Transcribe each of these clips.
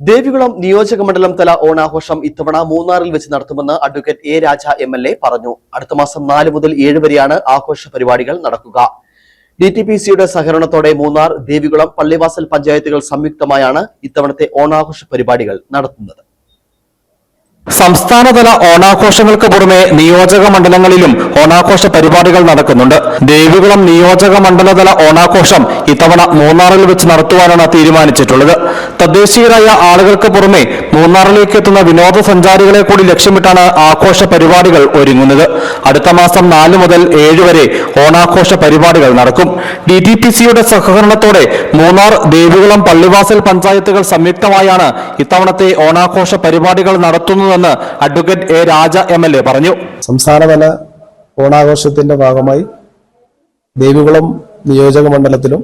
ദേവികുളം നിയോജക മണ്ഡലം തല ഓണാഘോഷം ഇത്തവണ മൂന്നാറിൽ വെച്ച് നടത്തുമെന്ന് advocate A Raja M L A പറഞ്ഞു. അടുത്ത മാസം നാല് മുതൽ ഏഴ് വരെയാണ് ആഘോഷ പരിപാടികൾ നടക്കുക. ഡി ടി പി സിയുടെ സഹകരണത്തോടെ മൂന്നാർ ദേവികുളം പള്ളിവാസൽ പഞ്ചായത്തുകൾ സംയുക്തമായാണ് ഇത്തവണത്തെ ഓണാഘോഷ പരിപാടികൾ നടത്തുന്നത്. സംസ്ഥാനതല ഓണാഘോഷങ്ങൾക്ക് പുറമെ നിയോജക മണ്ഡലങ്ങളിലും ഓണാഘോഷ പരിപാടികൾ നടക്കുന്നുണ്ട്. ദേവികുളം നിയോജക മണ്ഡലതല ഓണാഘോഷം ഇത്തവണ മൂന്നാറിൽ വെച്ച് നടത്തുവാനാണ് തീരുമാനിച്ചിട്ടുള്ളത്. തദ്ദേശീയരായ ആളുകൾക്ക് പുറമെ മൂന്നാറിലേക്ക് എത്തുന്ന വിനോദസഞ്ചാരികളെ കൂടി ലക്ഷ്യമിട്ടാണ് ആഘോഷ പരിപാടികൾ ഒരുങ്ങുന്നത്. അടുത്ത മാസം നാല് മുതൽ ഏഴ് വരെ ഓണാഘോഷ പരിപാടികൾ നടക്കും. ഡി ടി പി സിയുടെ സഹകരണത്തോടെ മൂന്നാർ ദേവികുളം പള്ളിവാസൽ പഞ്ചായത്തുകൾ സംയുക്തമായാണ് ഇത്തവണത്തെ ഓണാഘോഷ പരിപാടികൾ നടത്തുന്നതെന്ന് advocate A Raja M L A പറഞ്ഞു. സംസ്ഥാനതല ഓണാഘോഷത്തിന്റെ ഭാഗമായി ദേവികുളം നിയോജക മണ്ഡലത്തിലും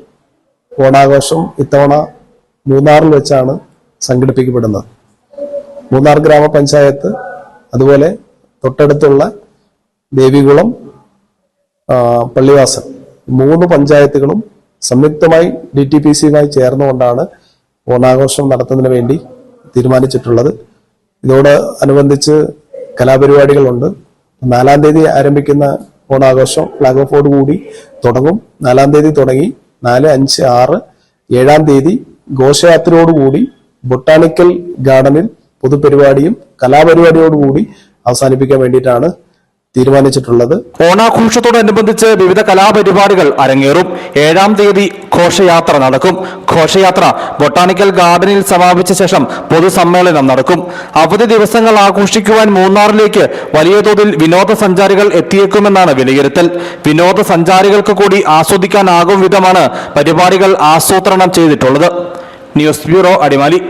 ഓണാഘോഷം ഇത്തവണ മൂന്നാറിൽ വെച്ചാണ് സംഘടിപ്പിക്കപ്പെടുന്നത്. മൂന്നാർ ഗ്രാമപഞ്ചായത്ത് അതുപോലെ തൊട്ടടുത്തുള്ള ദേവികുളം പള്ളിവാസൻ മൂന്ന് പഞ്ചായത്തുകളും സംയുക്തമായി ഡി ടി പി സിയുമായി ചേർന്നുകൊണ്ടാണ് ഓണാഘോഷം നടത്തുന്നതിന് വേണ്ടി തീരുമാനിച്ചിട്ടുള്ളത്. ഇതോട് അനുബന്ധിച്ച് കലാപരിപാടികളുണ്ട്. നാലാം തീയതി ആരംഭിക്കുന്ന ഓണാഘോഷം ഫ്ലാഗ് ഓഫോട് കൂടി തുടങ്ങും. നാലാം തീയതി തുടങ്ങി നാല് അഞ്ച് ആറ് ഏഴാം തീയതി ഘോഷയാത്രയോടുകൂടി ബൊട്ടാണിക്കൽ ഗാർഡനിൽ പൊതുപരിപാടിയും കലാപരിപാടിയോടുകൂടി അവസാനിപ്പിക്കാൻ വേണ്ടിയിട്ടാണ് തീരുമാനിച്ചിട്ടുള്ളത്. ഓണാഘോഷത്തോടനുബന്ധിച്ച് വിവിധ കലാപരിപാടികൾ അരങ്ങേറും. ഏഴാം തീയതി ഘോഷയാത്ര നടക്കും. ഘോഷയാത്ര ബൊട്ടാണിക്കൽ ഗാർഡനിൽ സമാപിച്ച ശേഷം പൊതുസമ്മേളനം നടക്കും. അവധി ദിവസങ്ങൾ ആഘോഷിക്കുവാൻ മൂന്നാറിലേക്ക് വലിയ തോതിൽ വിനോദസഞ്ചാരികൾ എത്തിയേക്കുമെന്നാണ് വിലയിരുത്തൽ. വിനോദസഞ്ചാരികൾക്ക് കൂടി ആസ്വദിക്കാനാകും വിധമാണ് പരിപാടികൾ ആസൂത്രണം ചെയ്തിട്ടുള്ളത്. News bureau Adimali.